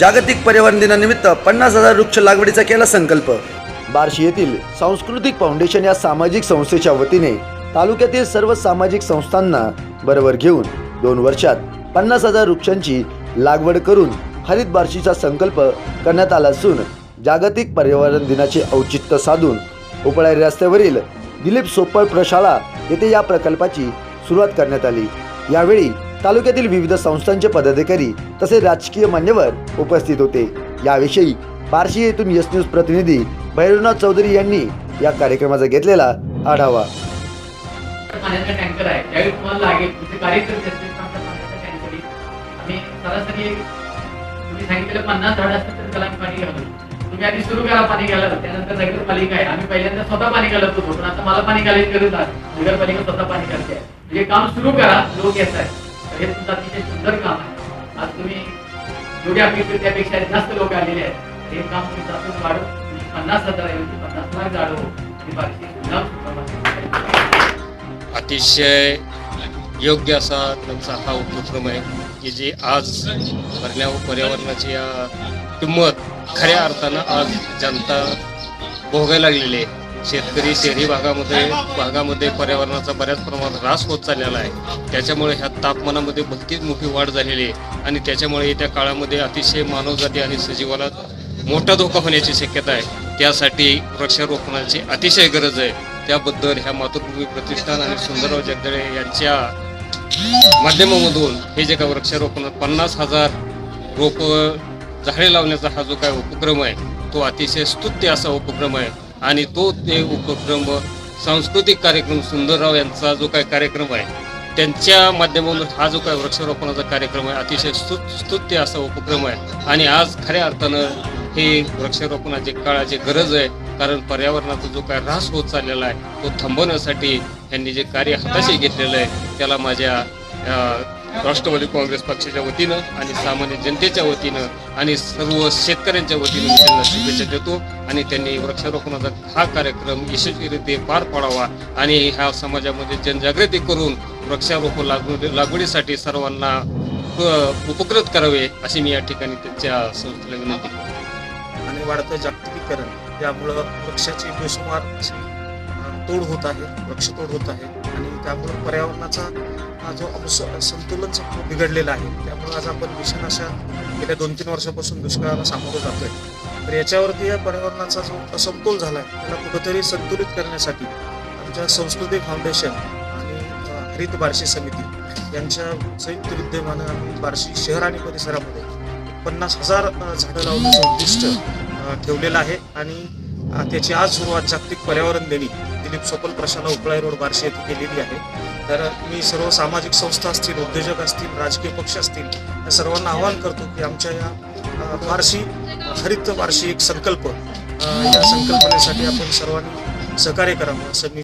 जागतिक पर्यावरण दिनानिमित्त पन्नास हजार वृक्ष लागवडीचा केला संकल्प. बार्शी येथील सांस्कृतिक फाउंडेशन या सामाजिक संस्थेच्या वतीने तालुक्यातील सर्व सामाजिक संस्थांना बरोबर घेऊन दोन वर्षात पन्नास हजार वृक्षांची लागवड करून हरित बार्शीचा संकल्प करण्यात आला असून जागतिक पर्यावरण दिनाचे औचित्य साधून उपळारी रस्त्यावरील दिलीप सोपळ प्रशाळा येथे या प्रकल्पाची सुरुवात करण्यात आली. यावेळी तालुक्यातील विविध संस्थांचे पदाधिकारी तसेच राजकीय मान्यवर उपस्थित होते. याविषयी बार्शी येथून यस न्यूज प्रतिनिधी भैरवनाथ चौधरी यांनी या कार्यक्रमाचा घेतलेला आढावा. पाण्याचा टँकर आहे. तुम्हाला लागेल तुमचे कार्यकर्ते टँकर आम्ही सरासरी तुम्ही पन्नास झाड असतात तर त्याला आम्ही पाणी तुम्ही आधी सुरू करा पाणी त्यानंतर नगरपालिका आहे. आम्ही पहिल्यांदा स्वतः पाणी घालत. होतो पण आता मला पाणी घालायची गरज आहे नगरपालिका स्वतः पाणी घालते. म्हणजे काम सुरू करा लोक येत आहेत. हे सुद्धा अतिशय सुंदर काम आहे. आज तुम्ही जेवढी अपेक्षा त्यापेक्षा जास्त लोक आलेले आहेत. हे काम तुम्ही जास्त वाढव. तुम्ही पन्नास हजार ऐवजी पन्नास लाख झाडं हो ही अतिशय योग्य असा त्यांचा हा उपक्रम आहे की जी आज पर्या पर्यावरणाची या किंमत खऱ्या अर्थानं आज जनता भोगायला लागलेली आहे. शेतकरी शहरी भागामध्ये भागामध्ये पर्यावरणाचा बऱ्याच प्रमाणात ऱ्हास होत चाललेला आहे. त्याच्यामुळे ह्या तापमानामध्ये भलतीच मोठी वाढ झालेली आहे. आणि त्याच्यामुळे येत्या काळामध्ये अतिशय मानवजाती आणि सजीवाला मोठा धोका होण्याची शक्यता आहे. त्यासाठी वृक्षारोपणाची अतिशय गरज आहे. त्याबद्दल ह्या मातृभूमी प्रतिष्ठान आणि सुंदरराव जगदळे यांच्या माध्यमामधून हे जे काय वृक्षारोपण पन्नास हजार रोप झाडे लावण्याचा हा जो काय उपक्रम आहे तो अतिशय स्तुत्य असा उपक्रम आहे. आणि तो ते उपक्रम सांस्कृतिक कार्यक्रम सुंदरराव यांचा जो काय कार्यक्रम आहे त्यांच्या माध्यमातून हा जो काय वृक्षारोपणाचा कार्यक्रम आहे अतिशय स्तुत्य असा उपक्रम आहे. आणि आज खऱ्या अर्थानं हे वृक्षारोपणाची काळाची गरज आहे कारण पर्यावरणाचा जो काय ऱ्हास होत चाललेला आहे तो थांबवण्यासाठी यांनी जे कार्य हाताशी घेतलेलं आहे त्याला माझ्या राष्ट्रवादी काँग्रेस पक्षाच्या वतीनं आणि सामान्य जनतेच्या वतीनं आणि सर्व शेतकऱ्यांच्या वतीनं मी त्यांना शुभेच्छा देतो आणि त्यांनी वृक्षारोपणाचा हा कार्यक्रम यशस्वीरित्या पार पाडावा आणि ह्या समाजामध्ये जनजागृती करून वृक्षारोपण लागवडी लागवडीसाठी सर्वांना उपकृत करावे अशी मी या ठिकाणी त्यांच्या संस्थेला विनंती करतो. आणि वाढतं जागतिकीकरण यामुळं वृक्षाची बेसुमार तोड होत आहे वृक्षतोड होत आहे आणि त्यामुळं पर्यावरणाचा हा जो अमस- संतुलन बिघडलेला आहे. त्यामुळं आज आपण भीषण अशा गेल्या दोन तीन वर्षापासून दुष्काळाला सामोरं जातोय. तर याच्यावरती या पर्यावरणाचा जो असमतोल झाला आहे त्याला कुठंतरी संतुलित करण्यासाठी आमच्या संस्कृती फाउंडेशन आणि हरित बार्शी समिती यांच्या संयुक्त विद्यमानं आम्ही बार्शी शहर आणि परिसरामध्ये पन्नास हजार झाडं लावण्याचं उद्दिष्ट ठेवलेलं आहे. आणि त्याची आज सुरुवात जागतिक पर्यावरण देणी दिलीप सोपल प्रशाला उपळाई रोड बार्शी येथे केलेली आहे. तर मी सर्व सामाजिक संस्था असतील उद्योजक असतील राजकीय पक्ष असतील या सर्वांना आवाहन करतो की आमच्या या फारशी हरित बार्शी एक संकल्प या संकल्पनेसाठी आपण सर्वांनी सहकार्य करावं असं मी